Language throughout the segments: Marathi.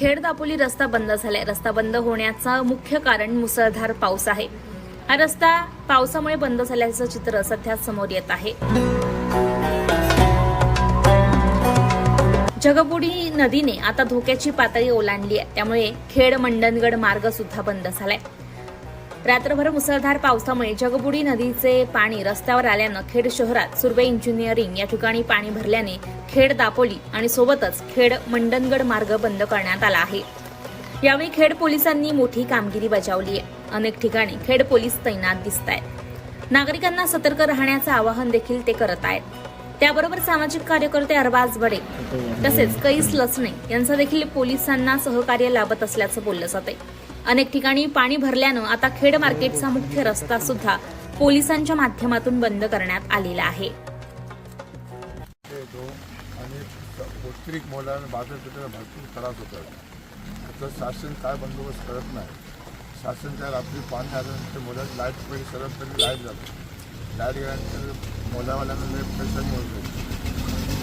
दापोली रस्ता बंद झालाय. रस्ता बंद होण्याचं मुख्य कारण मुसळधार पाऊस आहे. हा रस्ता पावसामुळे बंद झाल्याचं चित्र सध्या समोर येत आहे. जगबुडी नदीने आता धोक्याची पातळी ओलांडली आहे. त्यामुळे खेड मंडणगड मार्ग सुद्धा बंद झालाय. रात्रभर मुसळधार पावसामुळे जगबुडी नदीचे पाणी रस्त्यावर आल्यानं खेड शहरात सुर्वे इंजिनिअरिंग या ठिकाणी पाणी भरल्याने खेड दापोली आणि सोबतच खेड मंडणगड मार्ग बंद करण्यात आला आहे. यावेळी खेड पोलिसांनी मोठी कामगिरी बजावली आहे. अनेक ठिकाणी खेड पोलीस तैनात दिसत आहेत नागरिकांना सतर्क राहण्याचं आवाहन देखील ते करत आहेत. त्याबरोबर सामाजिक कार्यकर्ते अरबाज बडे तसेच कैस लसणे यांचं देखील पोलिसांना सहकार्य लाभत असल्याचं बोललं जाते अनेक ठिकाणी पाणी भरल्यानं आता खेड मार्केटचा मुख्य रस्ता सुद्धा पोलिसांच्या माध्यमातून बंद करण्यात आलेला आहे. येतो आणि भरपूर त्रास होतात शासन काय बंदोबस्त करत नाही. शासन त्या रात्री पाणी आल्यानंतर मुलांना लाइट पडली सरळ तरी लाइट जातो लाइट गेल्यानंतर मुलावाल्यांना पैसा मिळतो.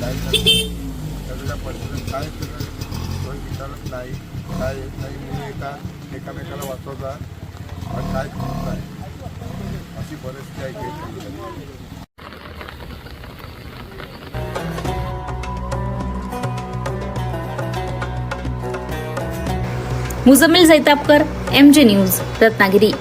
लाइट त्याच्या परिस्थितीत काय केलं सोय विचारत नाही काय येत नाही मुली का एकामेकाला वाचवता आणि काय करत नाही अशी परिस्थिती आहे Mujmil Jaitapkar M J news Ratnagiri.